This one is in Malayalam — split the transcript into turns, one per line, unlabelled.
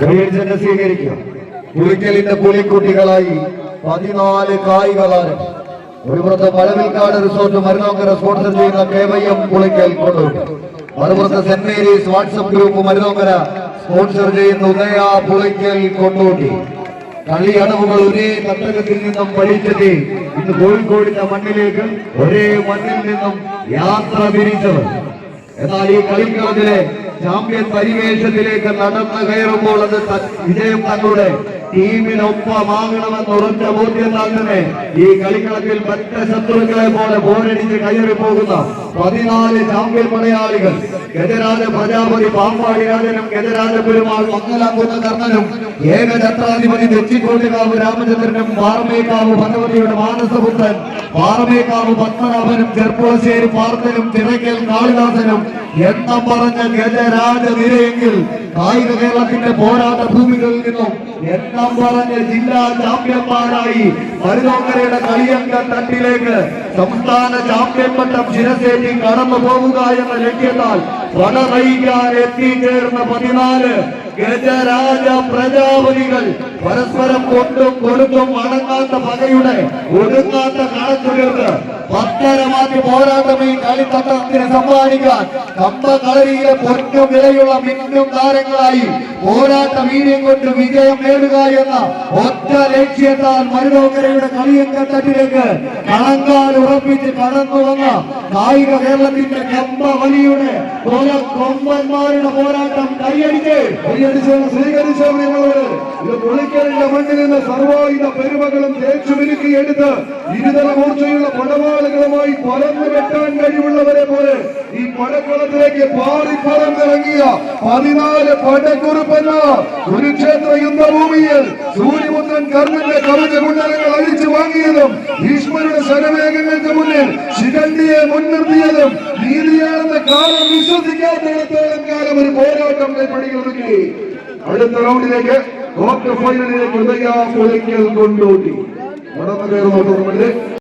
ക്രീഡ്സിനെ സ്വീകരിക്കുക. പുലിക്കുട്ടികളായി പതിനാല് കായിക താരം ഒരു പുറത്ത് പഴവിൽക്കാട് റിസോർട്ട് മരുന്നോക്കര സ്പോൺസർ ചെയ്യുന്ന കേവയ്യം പുളിക്കൽ കൊണ്ടുപോകും മറുപുറത്ത് saint Mary's WhatsApp group മരുന്നോക്കര sponsor ചെയ്യുന്ന ഉദയ പുളിക്കൽ കൊണ്ടോട്ടി. കളി അടവുകൾ ഒരേ തട്ടകത്തിൽ നിന്നും പഠിച്ചത് ഇന്ന് കോഴിക്കോടിന്റെ മണ്ണിലേക്ക് ഒരേ മണ്ണിൽ നിന്നും യാത്ര തിരിച്ചവർ. എന്നാൽ ഈ കളിക്കളത്തിലെ ചാമ്പ്യൻ പരിവേഷത്തിലേക്ക് നടന്നു കയറുമ്പോൾ അത് വിജയം തങ്ങളുടെ ടീമിനൊപ്പമാകണമെന്ന് ഉറച്ച ബോധ്യം തന്നെ ഈ കളിക്കളത്തിൽ മറ്റ ശത്രുക്കളെ പോലെ പോരടിച്ച് കയറി പോകുന്ന പതിനാല് ചാമ്പ്യൻ മലയാളികൾ. ഗജരാജ പ്രജാപതി പാമ്പാടി രാജനും ഗജരാജ പെരുമാൾ മംഗലാംകുന്ന കർണനും ഏകചത്രാധിപതി തെച്ചിക്കോട്ടുകാവ് രാമചന്ദ്രനും പാറമേക്കാവ് ഭഗവതിയുടെ മാനസപുത്രൻ പാറമേക്കാവ് പത്മനാഭനും ചെർപ്പുളശ്ശേരി പാർത്തനും തിരക്കൽ കാളിദാസനും. എന്ന പറഞ്ഞ ഗജരാജ നിരയെങ്കിൽ കായിക കേരളത്തിന്റെ പോരാട്ട ഭൂമികളിൽ നിന്നും എണ്ണം ജില്ലാ ചാമ്പ്യന്മാരായി മരുതോങ്കരയുടെ കളിയങ്ക തട്ടിലേക്ക് സംസ്ഥാന ചാമ്പ്യൻ പട്ടം ശിരസേറ്റി കടന്നു പോവുക എന്ന ലക്ഷ്യത്താൽ പട നയിക്കാൻ എത്തിച്ചേർന്ന പതിനാല് ഗജരാജ പ്രജാപതികൾ പരസ്പരം കൊണ്ടും കൊടുത്തും അടങ്ങാത്ത പകയുടെ ഒടുങ്ങാത്ത കണക്കുകൾക്ക് മാറ്റി പോരാട്ടം ഈ കളിത്തട്ടത്തിന് സമ്മാനിക്കാൻ കമ്പ കളരിയിലെ പൊന്നും വിലയുള്ള മിന്നും താരങ്ങളായി പോരാട്ട വീര്യം കൊണ്ട് വിജയം നേടുക എന്ന ഒറ്റ ലക്ഷ്യത്താൽ മരുതോക്കരയുടെ കളിയങ്കത്തട്ടിലേക്ക് കളങ്കാൽ ഉറപ്പിച്ച് കടന്നു വന്ന കായിക കേരളത്തിന്റെ കമ്പ വലിയുടെ കൊമ്പന്മാരുടെ പോരാട്ടം കൈയടിച്ച്
കൈയടിച്ച് നിങ്ങളോട്? ഇത് പുളിക്കലിന്റെ മണ്ണിൽ നിന്ന് സർവായുധ പെരുമകളും തേച്ചു മിനുക്കിയെടുത്ത് ഇരുതല മൂർച്ചയുള്ള പടവാളുകളുമായി പരന്നു വെട്ടാൻ കഴിവുള്ളവരെ പോലെ ഈ പടക്കളത്തിലേക്ക് പാറി പറന്നിറങ്ങിയ പതിനാല് പടക്കുറുപ്പന്മാർ കുരുക്ഷേത്ര യുദ്ധഭൂമിയിൽ സൂര്യപുത്രൻ കർണന്റെ കവച കുണ്ടലങ്ങൾ അഴിച്ചു വാങ്ങിയതും ഭീഷ്മരുടെ ശരവേഗങ്ങൾക്ക് മുന്നിൽ ശിഖണ്ഡിയെ മുൻനിർത്തിയതും നീതിയാണെന്ന കാലം വിശ്വസിക്കാത്തിടത്തോളം കാലം ഒരു പോരാട്ടം കൈപ്പടികളൊരുക്കി അടുത്ത റൗണ്ടിലേക്ക് ക്വാർട്ടർ ഉദയ പുളിക്കൽ കൊണ്ടോട്ടി. ಮೇಡಮ್